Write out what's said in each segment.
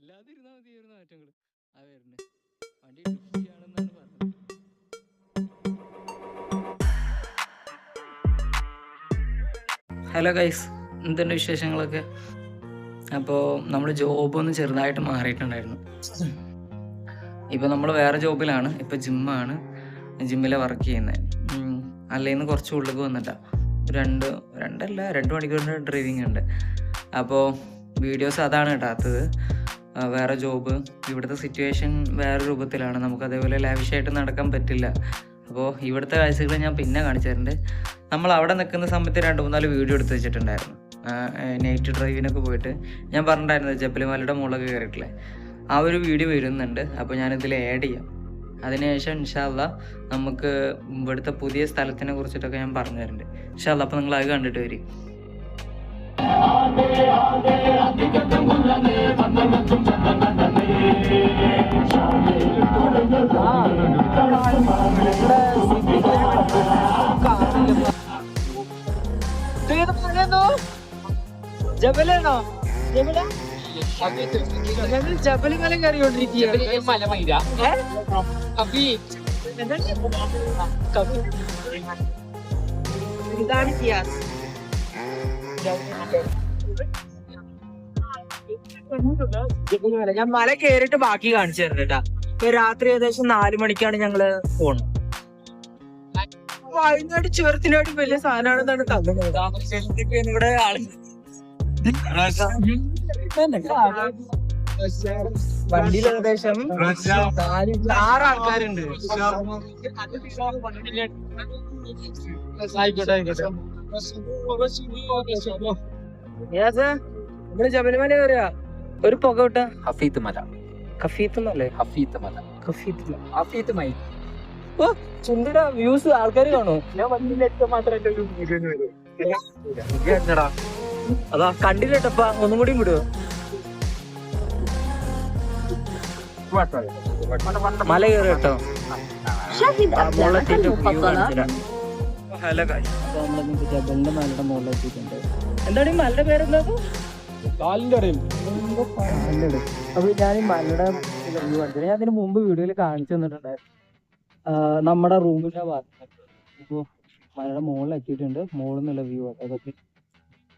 അല്ലാതിരുന്നാ മതിയായിരുന്നു മാറ്റങ്ങൾ ആ വരുന്നത് വണ്ടി ഡ്രിഫ്റ്റ് പറഞ്ഞത്. ഹലോ ഗൈസ് എന്തുണ്ട് വിശേഷങ്ങളൊക്കെ? അപ്പോൾ നമ്മൾ ജോബ് ഒന്ന് ചെറുതായിട്ട് മാറിയിട്ടുണ്ടായിരുന്നു. ഇപ്പോൾ നമ്മൾ വേറെ ജോബിലാണ് ഇപ്പോൾ ജിമ്മാണ് ജിമ്മിലെ വർക്ക് ചെയ്യുന്നത് അല്ലേന്ന് കുറച്ച് ഉള്ളിലേക്ക് വന്നിട്ടാ. രണ്ട് രണ്ടല്ല രണ്ട് മണിക്കൂറിന്റെ ഡ്രൈവിംഗ് ഉണ്ട്. അപ്പോൾ വീഡിയോസ് അതാണ് ഇടാത്തത് വേറെ ജോബ് ഇവിടുത്തെ സിറ്റുവേഷൻ വേറെ രൂപത്തിലാണ്. നമുക്ക് അതേപോലെ ലാവിഷായിട്ട് നടക്കാൻ പറ്റില്ല. അപ്പോൾ ഇവിടുത്തെ കാഴ്ചകൾ ഞാൻ പിന്നെ കാണിച്ചു തരുന്നുണ്ട് നമ്മൾ അവിടെ നിൽക്കുന്ന സമയത്ത് രണ്ട് മൂന്നാൽ വീഡിയോ എടുത്ത് വെച്ചിട്ടുണ്ടായിരുന്നു. നൈറ്റ് ഡ്രൈവിനൊക്കെ പോയിട്ട്. ഞാൻ പറഞ്ഞിട്ടുണ്ടായിരുന്നു ജപ്പലിമലയുടെ മുകളിലൊക്കെ കയറിയിട്ടില്ലേ? ആ ഒരു വീഡിയോ വരുന്നുണ്ട്. അപ്പോൾ ഞാനിതിൽ ആഡ് ചെയ്യാം. അതിനുശേഷം ഇൻഷാല്ല നമുക്ക് ഇവിടുത്തെ പുതിയ സ്ഥലത്തിനെ കുറിച്ചിട്ടൊക്കെ ഞാൻ പറഞ്ഞു തരുന്നുണ്ട് ഇൻഷാല്ല അപ്പോൾ നിങ്ങൾ അത് കണ്ടിട്ട് വരും. ജബലാണോ ജബല? ഞങ്ങൾ ജബലി മല കയറിക്കൊണ്ടിരിക്കുകയാണ് മലമൈര കഫി. ഇതാണ് ഗ്യാസ്. ഞാൻ മല കേറിട്ട് ബാക്കി കാണിച്ചു കേട്ടാ. ഇപ്പൊ രാത്രി ഏകദേശം നാലു മണിക്കാണ് ഞങ്ങൾ പോണത്. വൈകുന്നേരം ചേർത്തിനായിട്ട് വലിയ സാധനമാണെന്നാണ് തന്നത് ഇവിടെ ആൾ വണ്ടിയിൽ ഏകദേശം ആറ് ആൾക്കാരുണ്ട്. ആയിക്കോട്ടെ ആയിക്കോട്ടെ യാസ, നമ്മൾ ജബലിമല കയറിയ ഒരു പുക വിട്ട ഹഫീത്ത് മല കഫീത്ത് മല ഹഫീത്ത് മല കഫീത്ത് ഹഫീത്ത് മൈ ഓ ചുണ്ടിട വ്യൂസ് ആൾക്കാർ കാണോ ഞാൻ വണ്ടിയിൽ മാത്രം എന്റെ ഒരു വീഡിയോ അതാ കണ്ടില്ലട്ടപ്പ ഒന്നും കൂടി വിടുവോ മല കയറി കേട്ടോ ഹലോ ജബലിന്റെ മലയുടെ മുകളിൽ എത്തിയിട്ടുണ്ട് എന്താണ് ഈ മലയുടെ ഇടയിൽ അപ്പോൾ ഞാൻ ഈ മലയുടെ വ്യൂ കാണിച്ചത് ഞാൻ അതിന് മുമ്പ് വീഡിയോയിൽ കാണിച്ചു തന്നിട്ടുണ്ടായിരുന്നു. നമ്മുടെ റൂമിന്റെ ഭാഗത്ത്. ഇപ്പോ മലയുടെ മുകളിൽ എത്തിയിട്ടുണ്ട് മുകളിൽ നിന്നുള്ള വ്യൂ ആണ്. അതൊക്കെ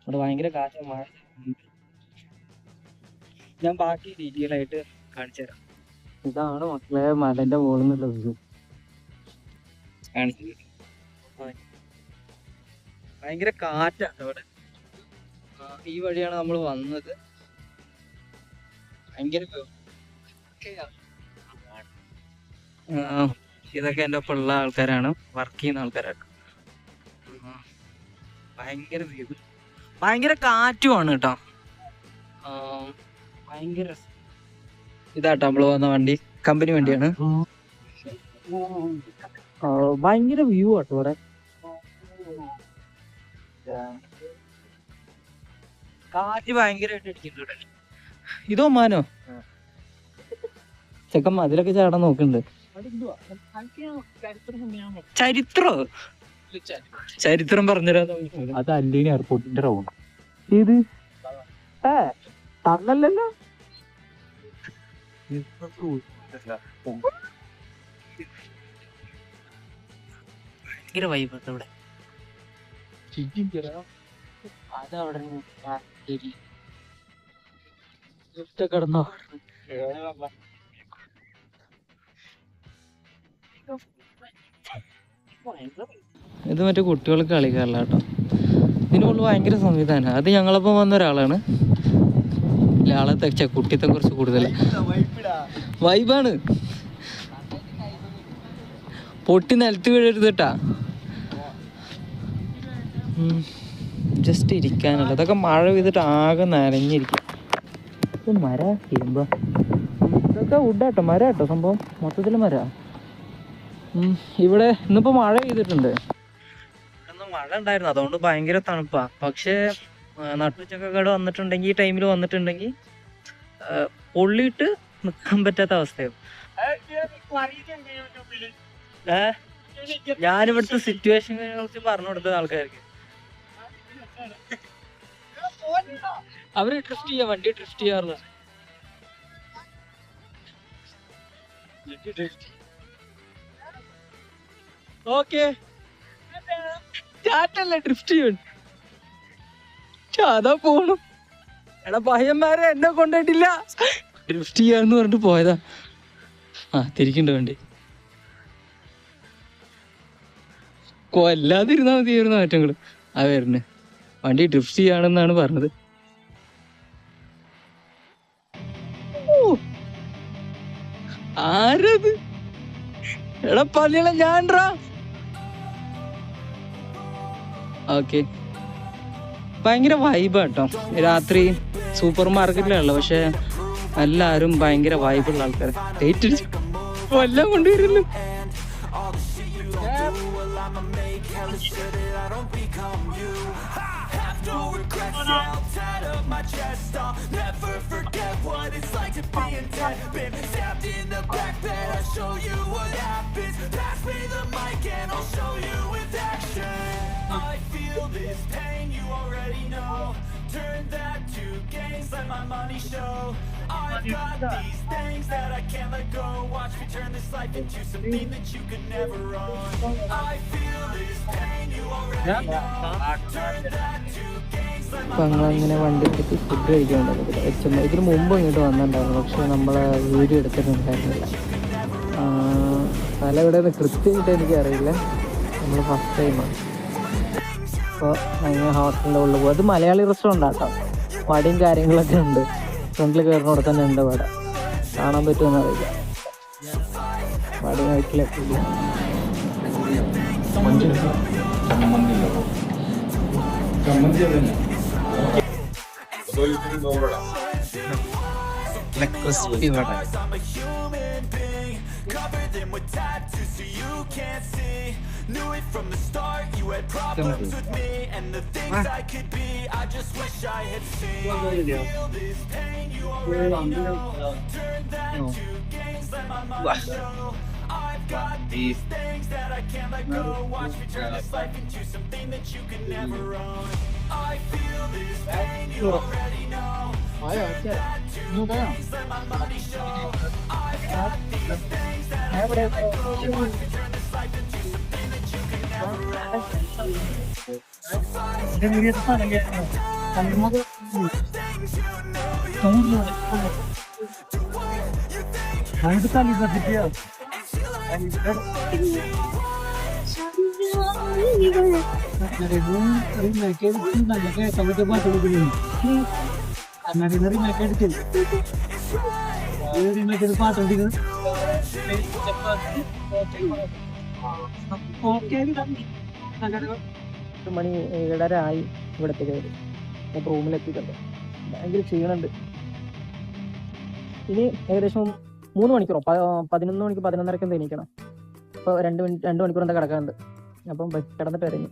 അവിടെ ഭയങ്കര കാറ്റ് മഴ ഞാൻ ബാക്കി ഡീറ്റെയിൽ ആയിട്ട് കാണിച്ചു തരാം. ഇതാണ് മക്കളെ മലന്റെ മുകളിൽ നിന്നുള്ള വ്യൂ കാണിച്ചു തരാം. ഭയങ്കര കാറ്റാണ് അവിടെ. ഈ വഴിയാണ് നമ്മൾ വന്നത്. ഭയങ്കര ഇതൊക്കെ എന്റെ ഒപ്പം ഉള്ള ആൾക്കാരാണ്. വർക്ക് ചെയ്യുന്ന ആൾക്കാരാണ് ഭയങ്കര വ്യൂ ഭയങ്കര കാറ്റുമാണ് കേട്ടോ. ഭയങ്കര. ഇതാട്ടോ നമ്മൾ വന്ന വണ്ടി. കമ്പനി വണ്ടിയാണ്. ഭയങ്കര വ്യൂ ആട്ടോ ഇവിടെ. കാറ്റ് ഭയങ്കരമായിട്ട് അടിക്കുന്നുണ്ട് ഇതോ മാനോ? ചെക്കൻ മതിലൊക്കെ ചാടാൻ നോക്കുന്നുണ്ട് ചരിത്രോ ചരിത്രം? പറഞ്ഞു അത് അല്ലേനി എയർപോർട്ടിന്റെ റൗണ്ട് ഇത് ഏ തന്നല്ലല്ലോ ഭയങ്കര വൈബ് ഇവിടെ. അതവിടെ കിടന്നോ ഇത് മറ്റേ കുട്ടികൾക്ക് കളിക്കാറില്ല കേട്ടോ. ഇതിനുള്ള ഭയങ്കര സംവിധാനം. അത് ഞങ്ങളൊപ്പം വന്ന ഒരാളാണ്. ആളെ തെച്ച കുട്ടിത്തെ കുറച്ച് കൂടുതൽ വൈബാണ്. പൊട്ടി നിലത്ത് വീഴരുത് കേട്ടാ. ജസ്റ്റ് ഇരിക്കാനുള്ള. അതൊക്കെ മഴ പെയ്തിട്ട് ആകെ നനഞ്ഞിരിക്കും. മര ഇരുമ്പ. ഇതൊക്കെ വുഡാട്ടോ മര കേട്ടോ സംഭവം? മൊത്തത്തിൽ മര. ഇവിടെ ഇന്നിപ്പോ മഴ പെയ്തിട്ടുണ്ട്. മഴ ഉണ്ടായിരുന്നു. അതുകൊണ്ട് ഭയങ്കര തണുപ്പാ. പക്ഷേ നട്ടുച്ചൊക്കെ വന്നിട്ടുണ്ടെങ്കിൽ ഈ ടൈമിൽ വന്നിട്ടുണ്ടെങ്കിൽ പൊള്ളിയിട്ട് നിൽക്കാൻ പറ്റാത്ത അവസ്ഥയാവും. ഞാനിവിടുത്തെ സിറ്റുവേഷനെ കുറിച്ച് പറഞ്ഞു കൊടുത്തത് ആൾക്കാർക്ക്. അവർ ഡ്രിഫ്റ്റ് ചെയ്യാ വണ്ടി ഡ്രിഫ്റ്റ് ചെയ്യാറില്ല ഓക്കെ ചാറ്റല്ല എടാ എന്നെ കൊണ്ടിട്ടില്ല ഡ്രിഫ്റ്റ് ചെയ്യാന്ന് പറഞ്ഞിട്ട് പോയതാ. ആ തിരിക്കണ്ട വണ്ടി. കൊല്ലാതിരുന്നാ മതിയായിരുന്നു ആറ്റങ്ങൾ ആ വരുന്നു വണ്ടി ഡ്രിഫ്റ്റ് ചെയ്യാണെന്നാണ് പറഞ്ഞത്. ആരത്? എടാ പന്നികളെ ഞാൻട്രാ ഓക്കെ. ഭയങ്കര വൈബാട്ടോ രാത്രി സൂപ്പർ മാർക്കറ്റിലുള്ള പക്ഷെ എല്ലാരും ഭയങ്കര വൈബുള്ള ആൾക്കാർ ഡേറ്റ് കൊല്ലം കൊണ്ടുവരുന്നു. I regrets oh, no. my chest. I'll never forget what it's like to be in debt. Been stabbed in the back bed I'll show you what happens. Pass me the mic and I'll show you with action. I feel this pain you already know. Turn that to gains, let my money show. I've got these things that I can't let go. Watch me turn this life into something that you could never own. I feel this pain you already know. Turn that to gains let ഞങ്ങളങ്ങനെ വണ്ടി എടുത്ത് food കഴിക്കാൻ M ഇതിന് മുമ്പ് ഇങ്ങോട്ട് വന്നിട്ടുണ്ടായിരുന്നു. പക്ഷേ നമ്മൾ വീഡിയോ എടുത്തിട്ടുണ്ടായിരുന്നില്ല. സ്ഥലം സ്ഥലം എവിടെയെന്ന് കൃത്യമായിട്ട് എനിക്കറിയില്ല. നമ്മൾ ഫസ്റ്റ് ടൈമാണ് അപ്പോൾ അങ്ങനെ ഹോട്ടലിന്റെ ഉള്ളിൽ പോകും അത് മലയാളി റെസ്റ്റോറന്റ് ആട്ടോ. വടിയും കാര്യങ്ങളൊക്കെ ഉണ്ട്. ഫ്രണ്ടിൽ കയറുന്നവിടെ തന്നെ ഉണ്ട് വട. കാണാൻ പറ്റുമെന്ന് അറിയില്ല വടി കഴിക്കലൊക്കെ ഇല്ല. I'm a human being. Cover them with tattoos so you can't see. Knew it from the start, you had problems with me and the things I could be. I just wish I had seen. Feel this pain, you already know. Turn that to gains, let my mind show. I've got these things that I can't let go. Watch me turn this life into something that you can never own. I feel this pain, you already know. Turn that to gains, let my money show. I've got these things that I can't let go. Watch me turn this life into something that you can never own. മണി ഏഴര ആയി ഇവിടത്തെ കയറി ഞാൻ റൂമിലെത്തിയിട്ടുണ്ട് ഭയങ്കര ക്ഷീണുണ്ട് ഇനി ഏകദേശം മൂന്ന് മണിക്കൂറോ? പതിനൊന്ന് മണിക്ക് പതിനൊന്നരക്കും എണീക്കണം. അപ്പോൾ രണ്ട് മിനിറ്റ് രണ്ട് മണിക്കൂർ എന്താ കിടക്കാറുണ്ട് അപ്പം കിടന്നിട്ട് ഇറങ്ങി